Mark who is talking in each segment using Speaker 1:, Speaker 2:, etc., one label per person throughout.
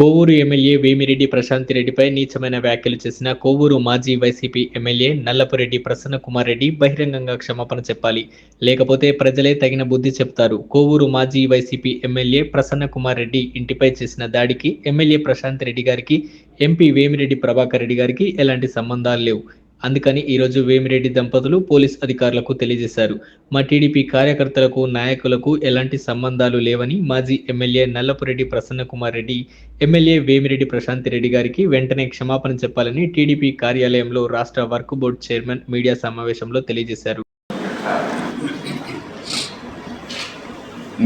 Speaker 1: Kovur MLA Vemireddy Prashanti రెడ్డిపై నీచమైన వ్యాఖ్యలు చేసిన కోవూరు మాజీ వైసీపీ ఎమ్మెల్యే నల్లపురెడ్డి ప్రసన్న కుమార్ రెడ్డి బహిరంగంగా క్షమాపణ చెప్పాలి. లేకపోతే ప్రజలే తగిన బుద్ధి చెప్తారు. కోవూరు మాజీ వైసీపీ ఎమ్మెల్యే ప్రసన్న కుమార్ రెడ్డి ఇంటిపై చేసిన దాడికి ఎమ్మెల్యే ప్రశాంత్ రెడ్డి గారికి ఎంపీ వేమిరెడ్డి ప్రభాకర్ రెడ్డి గారికి ఎలాంటి సంబంధాలు లేవు. అందుకని ఈరోజు వేమిరెడ్డి దంపతులు పోలీస్ అధికారులకు తెలియజేశారు. మా టీడీపీ కార్యకర్తలకు నాయకులకు ఎలాంటి సంబంధాలు లేవని మాజీ ఎమ్మెల్యే నల్లపురెడ్డి ప్రసన్న కుమార్ రెడ్డి ఎమ్మెల్యే వేమిరెడ్డి ప్రశాంత్ రెడ్డి గారికి వెంటనే క్షమాపణ చెప్పాలని టీడీపీ కార్యాలయంలో రాష్ట్ర వర్క్ బోర్డు చైర్మన్ మీడియా సమావేశంలో తెలియజేశారు.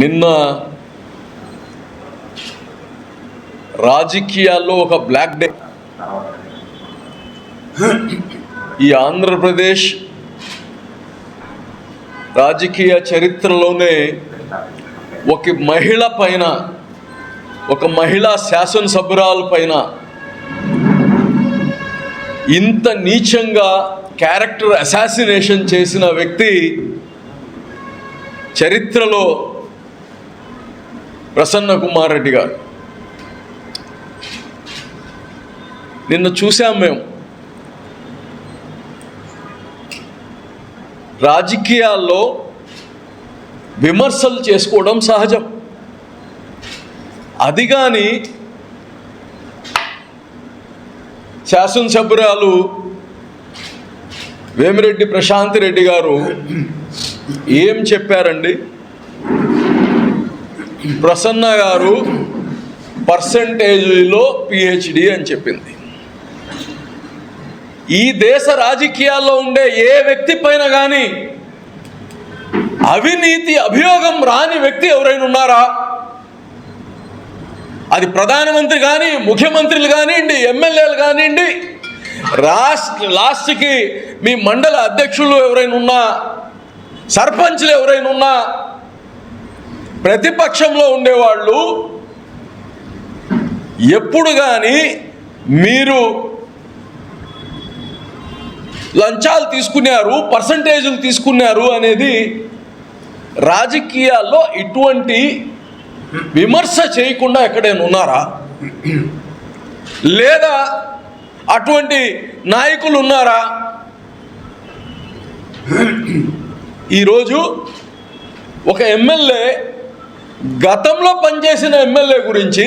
Speaker 2: నిన్న రాజకీయాల్లో ఒక బ్లాక్ డే ఈ ఆంధ్రప్రదేశ్ రాజకీయ చరిత్రలోనే ఒక మహిళ పైన ఒక మహిళా శాసనసభ్యురాల పైన ఇంత నీచంగా క్యారెక్టర్ అసాసినేషన్ చేసిన వ్యక్తి చరిత్రలో ప్రసన్న కుమార్ రెడ్డి గారు. నిన్న చూసాం మేము. రాజకీయాల్లో విమర్శలు చేసుకోవడం సహజం. అది కానీ శాసనసభ్యురాలు వేమిరెడ్డి ప్రశాంత్ రెడ్డి గారు ఏం చెప్పారండి? ప్రసన్న గారు పర్సంటేజ్లో పిహెచ్డి అని చెప్పింది. ఈ దేశ రాజకీయాల్లో ఉండే ఏ వ్యక్తి పైన కానీ అవినీతి అభియోగం రాని వ్యక్తి ఎవరైనా ఉన్నారా? అది ప్రధానమంత్రి కానీ ముఖ్యమంత్రులు కానివ్వండి ఎమ్మెల్యేలు కానివ్వండి రాష్ట్ర లాస్ట్కి మీ మండల అధ్యక్షులు ఎవరైనా ఉన్నా సర్పంచ్లు ఎవరైనా ఉన్నా ప్రతిపక్షంలో ఉండేవాళ్ళు ఎప్పుడు కానీ మీరు లంచాలు తీసుకున్నారు పర్సంటేజులు తీసుకున్నారు అనేది రాజకీయాల్లో ఇటువంటి విమర్శ చేయకుండా ఎక్కడైనా ఉన్నారా? లేదా అటువంటి నాయకులు ఉన్నారా? ఈరోజు ఒక ఎమ్మెల్యే గతంలో పనిచేసిన ఎమ్మెల్యే గురించి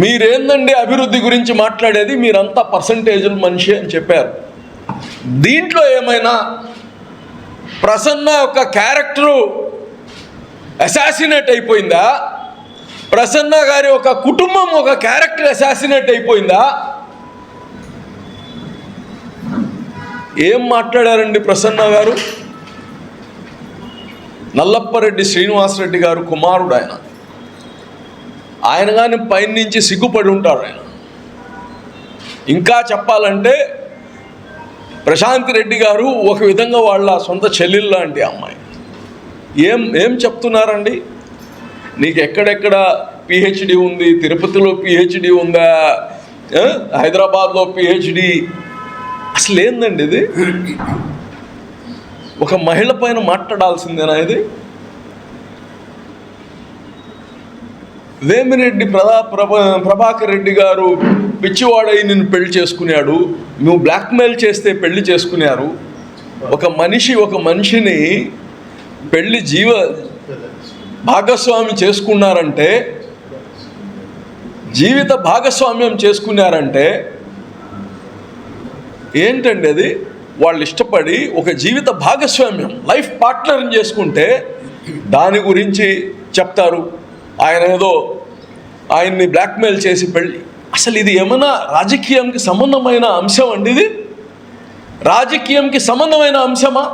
Speaker 2: మీరేందండి అభివృద్ధి గురించి మాట్లాడేది? మీరంతా పర్సంటేజుల మనిషి అని చెప్పారు. దీంట్లో ఏమైనా ప్రసన్న యొక్క క్యారెక్టరు అసాసినేట్ అయిపోయిందా? ప్రసన్న గారి ఒక కుటుంబం ఒక క్యారెక్టర్ అసాసినేట్ అయిపోయిందా? ఏం మాట్లాడారండి ప్రసన్న గారు? నల్లప్పరెడ్డి శ్రీనివాసరెడ్డి గారు కుమారుడు ఆయన ఆయన కానీ పైనుంచి సిగ్గుపడి ఉంటాడు ఆయన. ఇంకా చెప్పాలంటే ప్రశాంత్ రెడ్డి గారు ఒక విధంగా వాళ్ళ సొంత చెల్లెలు లాంటి అమ్మాయి. ఏం ఏం చెప్తున్నారండి? నీకు ఎక్కడెక్కడ పిహెచ్డి ఉంది? తిరుపతిలో పిహెచ్డి ఉందా? హైదరాబాద్లో పిహెచ్డి అసలు ఏందండి ఇది? ఒక మహిళ పైన మాట్లాడాల్సిందేనా ఇది? వేమిరెడ్డి ప్రభా ప్రభా ప్రభాకర్ రెడ్డి గారు పిచ్చివాడై నిన్ను పెళ్ళి చేసుకున్నాడు. నువ్వు బ్లాక్మెయిల్ చేస్తే పెళ్ళి చేసుకున్నారు. ఒక మనిషి ఒక మనిషిని పెళ్ళి జీవ భాగస్వామి చేసుకున్నారంటే జీవిత భాగస్వామ్యం చేసుకున్నారంటే ఏంటండి అది? వాళ్ళు ఇష్టపడి ఒక జీవిత భాగస్వామ్యం లైఫ్ పార్ట్నర్ని చేసుకుంటే దాని గురించి చెప్తారు. ఆయన ఏదో ఆయన్ని బ్లాక్మెయిల్ చేసి పెళ్ళి. అసలు ఇది ఏమైనా రాజకీయంకి సంబంధమైన అంశం అండి ఇది? రాజకీయంకి సంబంధమైన అంశమా?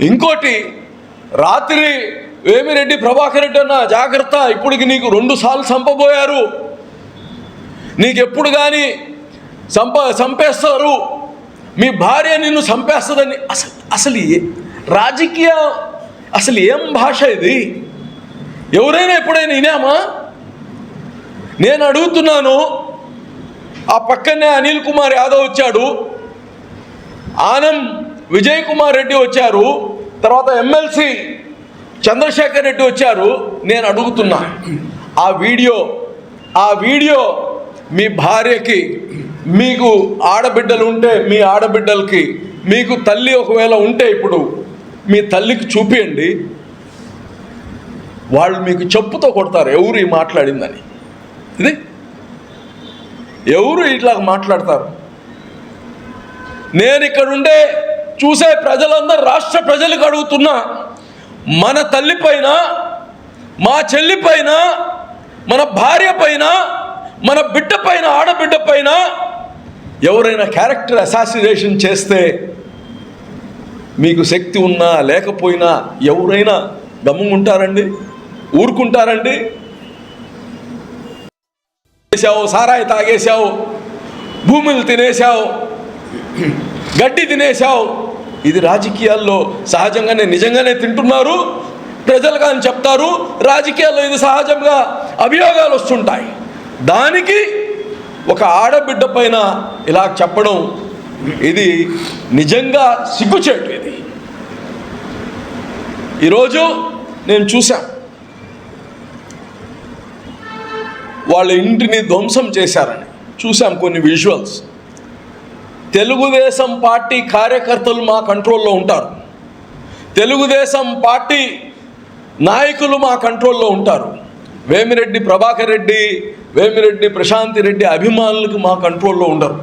Speaker 2: ఇంకోటి రాత్రి వేమిరెడ్డి ప్రభాకర్ రెడ్డి అన్న జాగ్రత్త ఇప్పటికి నీకు రెండు సార్లు చంపబోయారు. నీకెప్పుడు కానీ చంప చంపేస్తారు. మీ భార్య నిన్ను చంపేస్తుందని అసలు అసలు రాజకీయ అసలు ఏం భాష ఇది? ఎవరైనా ఎప్పుడైనా వినామా? నేను అడుగుతున్నాను ఆ పక్కనే అనిల్ కుమార్ యాదవ్ వచ్చాడు ఆనం విజయ్ కుమార్ రెడ్డి వచ్చారు తర్వాత ఎమ్మెల్సీ చంద్రశేఖర్ రెడ్డి వచ్చారు నేను అడుగుతున్నా. ఆ వీడియో ఆ వీడియో మీ భార్యకి మీకు ఆడబిడ్డలు ఉంటే మీ ఆడబిడ్డలకి మీకు తల్లి ఒకవేళ ఉంటే ఇప్పుడు మీ తల్లికి చూపియండి. వాళ్ళు మీకు చెప్పుతో కొడతారు ఎవరు ఈ మాట్లాడిందని. ఇది? ఎవరు ఇట్లా మాట్లాడతారు? నేను ఇక్కడ ఉండే చూసే ప్రజలందరూ రాష్ట్ర ప్రజలకు అడుగుతున్నా మన తల్లి పైన మా చెల్లి పైన మన భార్య పైన మన బిడ్డ పైన ఆడబిడ్డ పైన ఎవరైనా క్యారెక్టర్ అసాసినేషన్ చేస్తే మీకు శక్తి ఉన్నా లేకపోయినా ఎవరైనా గమ్ముంటారండి ఊరుకుంటారండి? చేసావు సారాయి తాగేశావు భూములు తినేశావు గడ్డి తినేశావు. ఇది రాజకీయాల్లో సహజంగానే నిజంగానే తింటున్నారు ప్రజలు కానీ చెప్తారు రాజకీయాల్లో ఇది సహజంగా అభియోగాలు వస్తుంటాయి. దానికి ఒక ఆడబిడ్డ పైన ఇలా చెప్పడం ఇది నిజంగా సిగ్గుచేటు ఇది. ఈరోజు నేను చూశాం. వాళ్ళ ఇంటిని ధ్వంసం చేశారని. చూశాం కొన్ని విజువల్స్ తెలుగుదేశం పార్టీ కార్యకర్తలు మా కంట్రోల్లో ఉంటారు. తెలుగుదేశం పార్టీ నాయకులు మా కంట్రోల్లో ఉంటారు. వేమిరెడ్డి ప్రభాకర్ రెడ్డి వేమిరెడ్డి ప్రశాంతి రెడ్డి అభిమానులకు మా కంట్రోల్లో ఉండరు.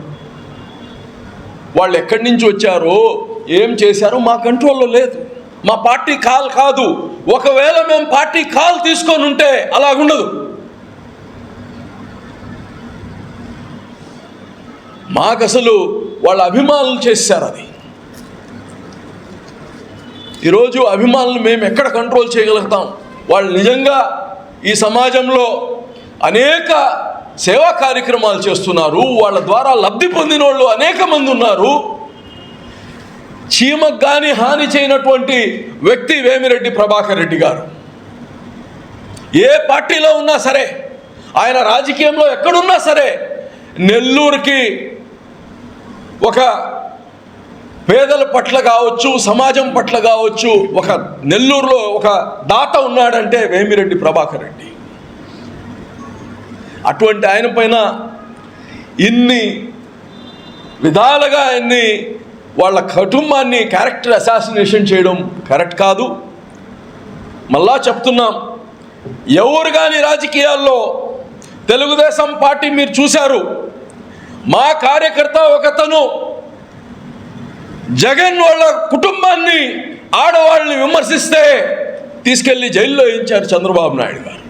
Speaker 2: వాళ్ళు ఎక్కడి నుంచి వచ్చారో ఏం చేశారో మా కంట్రోల్లో లేదు. మా పార్టీ కాల్ కాదు. ఒకవేళ మేము పార్టీ కాల్ తీసుకొని ఉంటే అలాగుండదు. మాకు అసలు వాళ్ళ అభిమానులు చేశారు అది. ఈరోజు అభిమానులు మేము ఎక్కడ కంట్రోల్ చేయగలుగుతాం? వాళ్ళు నిజంగా ఈ సమాజంలో అనేక సేవా కార్యక్రమాలు చేస్తున్నారు. వాళ్ళ ద్వారా లబ్ధి పొందిన వాళ్ళు అనేక మంది ఉన్నారు. చీమకు కానీ హాని చేయనటువంటి వ్యక్తి వేమిరెడ్డి ప్రభాకర్ రెడ్డి గారు. ఏ పార్టీలో ఉన్నా సరే ఆయన రాజకీయంలో ఎక్కడున్నా సరే నెల్లూరుకి ఒక పేదల పట్ల కావచ్చు సమాజం పట్ల కావచ్చు ఒక నెల్లూరులో ఒక దాత ఉన్నాడంటే వేమిరెడ్డి ప్రభాకర్ రెడ్డి. అటువంటి ఆయన పైన ఇన్ని విధాలుగా ఆయన్ని వాళ్ళ కుటుంబాన్ని క్యారెక్టర్ అసాసినేషన్ చేయడం కరెక్ట్ కాదు. మళ్ళా చెప్తున్నాం ఎవరు కానీ రాజకీయాల్లో తెలుగుదేశం పార్టీ మీరు చూశారు మా కార్యకర్త ఒకతను జగన్ వాళ్ళ కుటుంబాన్ని ఆడవాళ్ళని విమర్శిస్తే తీసుకెళ్ళి జైల్లో వేయించారు చంద్రబాబు నాయుడు గారు.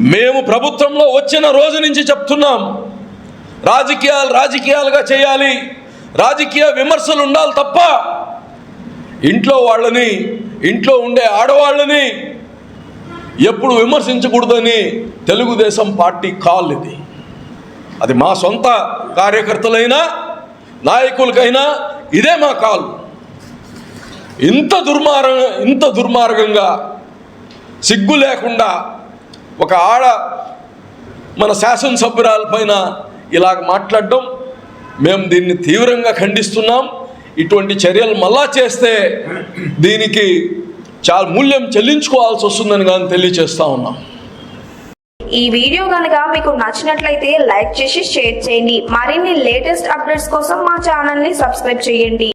Speaker 2: మేము ప్రభుత్వంలో వచ్చిన రోజు నుంచి చెప్తున్నాం. రాజకీయాలు రాజకీయాలుగా చేయాలి. రాజకీయ విమర్శలు ఉండాలి తప్ప ఇంట్లో వాళ్ళని ఇంట్లో ఉండే ఆడవాళ్ళని ఎప్పుడు విమర్శించకూడదని తెలుగుదేశం పార్టీ కాల్ ఇది. అది మా సొంత కార్యకర్తలైనా నాయకులకైనా ఇదే మా కాల్. ఇంత దుర్మార్గ ఇంత దుర్మార్గంగా సిగ్గు లేకుండా ఒక ఆడ మన శాసనసభ్యురాలపైన ఇలాగ మాట్లాడడం మేము దీన్ని తీవ్రంగా ఖండిస్తున్నాం. ఇటువంటి చర్యలు మళ్ళా చేస్తే దీనికి చాలా మూల్యం చెల్లించుకోవాల్సి వస్తుందని కానీ తెలియచేస్తా ఉన్నాం.
Speaker 3: ఈ వీడియో కనుక మీకు నచ్చినట్లయితే లైక్ చేసి షేర్ చేయండి. మరిన్ని లేటెస్ట్ అప్డేట్స్ కోసం మా ఛానల్ని సబ్స్క్రైబ్ చేయండి.